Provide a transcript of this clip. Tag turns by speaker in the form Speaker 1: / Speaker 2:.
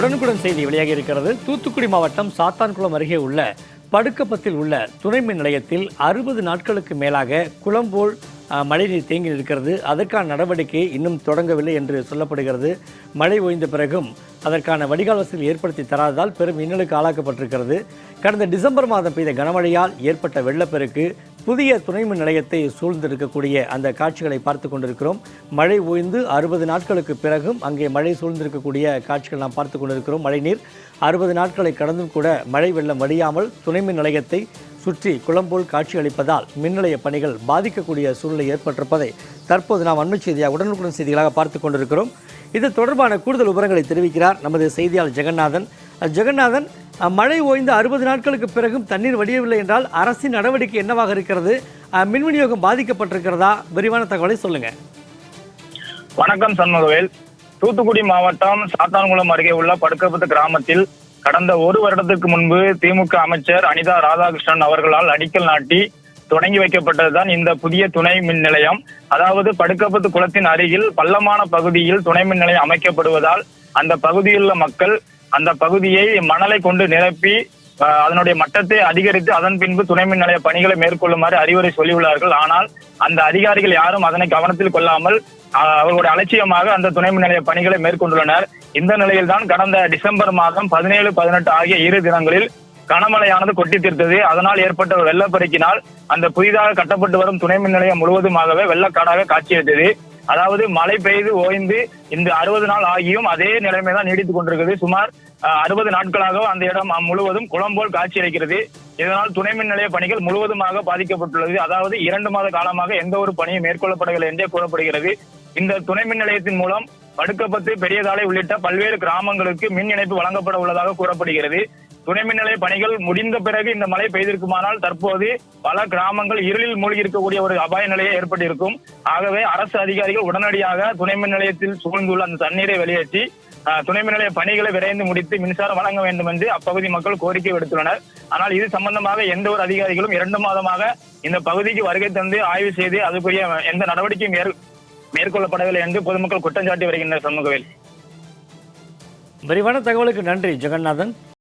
Speaker 1: உடனுக்குடன் செய்தி வெளியாகி இருக்கிறது தூத்துக்குடி மாவட்டம் சாத்தான்குளம் அருகே உள்ள படுக்கப்பத்தில் உள்ள துணை மின் நிலையத்தில் அறுபது நாட்களுக்கு மேலாக குளம்போல் அஹ், மழைநீர் தேங்கி இருக்கிறது அதற்கான நடவடிக்கை இன்னும் தொடங்கவில்லை என்று சொல்லப்படுகிறது. மழை ஓய்ந்த பிறகும் அதற்கான வடிகால் வசதி ஏற்படுத்தி தராததால் பெரும் இன்னலுக்கு ஆளாக்கப்பட்டிருக்கிறது. கடந்த டிசம்பர் மாதம் பெய்த கனமழையால் ஏற்பட்ட வெள்ளப்பெருக்கு புதிய துணைமின் நிலையத்தை சூழ்ந்திருக்கக்கூடிய அந்த காட்சிகளை பார்த்து கொண்டிருக்கிறோம். மழை ஓய்ந்து அறுபது நாட்களுக்கு பிறகும் அங்கே மழை சூழ்ந்திருக்கக்கூடிய காட்சிகள் நாம் பார்த்து கொண்டிருக்கிறோம். மழைநீர் அறுபது நாட்களை கடந்தும் கூட மழை வெள்ளம் வடியாமல் துணை மின் நிலையத்தை சுற்றி குளம்போல் காட்சியளிப்பதால் மின்நிலைய பணிகள் பாதிக்கக்கூடிய சூழ்நிலை ஏற்பட்டிருப்பதை தற்போது நாம் அண்மை செய்தியாக உடனுக்குடன் செய்திகளாக பார்த்து கொண்டிருக்கிறோம். இது தொடர்பான கூடுதல் விவரங்களை தெரிவிக்கிறார் நமது செய்தியாளர் ஜெகநாதன். ஜெகநாதன் மழை ஓய்ந்து அறுபது நாட்களுக்கு பிறகும் தண்ணீர் வடியவில்லை என்றால் அரசின் நடவடிக்கை என்னவாக இருக்கிறது? மின் விநியோகம் பாதிக்கப்பட்டிருக்கிறதா? விரிவான தகவலை சொல்லுங்க.
Speaker 2: வணக்கம் சண்முகவேல். தூத்துக்குடி மாவட்டம் சாத்தான்குளம் அருகே உள்ள படுக்கப்பத்து கிராமத்தில் கடந்த ஒரு வருடத்துக்கு முன்பு திமுக அமைச்சர் அனிதா ராதாகிருஷ்ணன் அவர்களால் அடிக்கல் நாட்டி தொடங்கி வைக்கப்பட்டதுதான் இந்த புதிய துணை மின் நிலையம். அதாவது படுக்கப்பத்து குளத்தின் அருகில் பள்ளமான பகுதியில் துணை மின் நிலையம் அமைக்கப்படுவதால் அந்த பகுதியில் உள்ள மக்கள் அந்த பகுதியை மணலை கொண்டு நிரப்பி அஹ், அதனுடைய மட்டத்தை அதிகரித்து அதன் பின்பு துணை மின் நிலைய பணிகளை மேற்கொள்ளுமாறு அறிவுரை சொல்லியுள்ளார்கள். ஆனால் அந்த அதிகாரிகள் யாரும் அதனை கவனத்தில் கொள்ளாமல் அவர்களுடைய அலட்சியமாக அந்த துணை மின் நிலைய பணிகளை மேற்கொண்டுள்ளனர். இந்த நிலையில்தான் கடந்த டிசம்பர் மாதம் பதினேழு பதினெட்டு ஆகிய இரு தினங்களில் கனமழையானது கொட்டி தீர்த்தது. அதனால் ஏற்பட்ட ஒரு வெள்ளப்பெருக்கினால் அந்த புதிதாக கட்டப்பட்டு வரும் துணை மின் நிலையம் முழுவதுமாகவே வெள்ளக்காடாக காட்சியளித்தது. அதாவது மழை பெய்து ஓய்ந்து இந்த அறுபது நாள் ஆகியும் அதே நிலைமை தான் நீடித்துக் கொண்டிருக்கிறது சுமார் அறுபது நாட்களாக அந்த இடம் முழுவதும் குளம் போல் காட்சியளிக்கிறது. இதனால் துணை மின் நிலைய பணிகள் முழுவதுமாக பாதிக்கப்பட்டுள்ளது. அதாவது இரண்டு மாத காலமாக எந்த ஒரு பணியும் மேற்கொள்ளப்படவில்லை என்றே கூறப்படுகிறது. இந்த துணை மின் நிலையத்தின் மூலம் படுக்கப்பத்து பெரியதாலை உள்ளிட்ட பல்வேறு கிராமங்களுக்கு மின் இணைப்பு வழங்கப்பட உள்ளதாக கூறப்படுகிறது. துணை மின்நிலைய பணிகள் முடிந்த பிறகு இந்த மழை பெய்திருக்குமானால் தற்போது பல கிராமங்கள் இருளில் மூழ்கி இருக்கக்கூடிய ஒரு அபாய நிலையை ஏற்பட்டிருக்கும். ஆகவே அரசு அதிகாரிகள் உடனடியாக துணை மின் நிலையத்தில் சூழ்ந்துள்ள அந்த தண்ணீரை வெளியேற்றி துணை மின் நிலைய பணிகளை விரைந்து முடித்து மின்சாரம் வழங்க வேண்டும் என்று அப்பகுதி மக்கள் கோரிக்கை விடுத்துள்ளனர். ஆனால் இது சம்பந்தமாக எந்த ஒரு அதிகாரிகளும் இரண்டு மாதமாக இந்த பகுதிக்கு வருகை தந்து ஆய்வு செய்து அதுக்குரிய எந்த நடவடிக்கையும் மேற்- மேற்கொள்ளப்படவில்லை என்று பொதுமக்கள் குற்றம் சாட்டி வருகின்றனர் சமூகவில்
Speaker 1: விரிவான தகவலுக்கு நன்றி ஜெகநாதன்.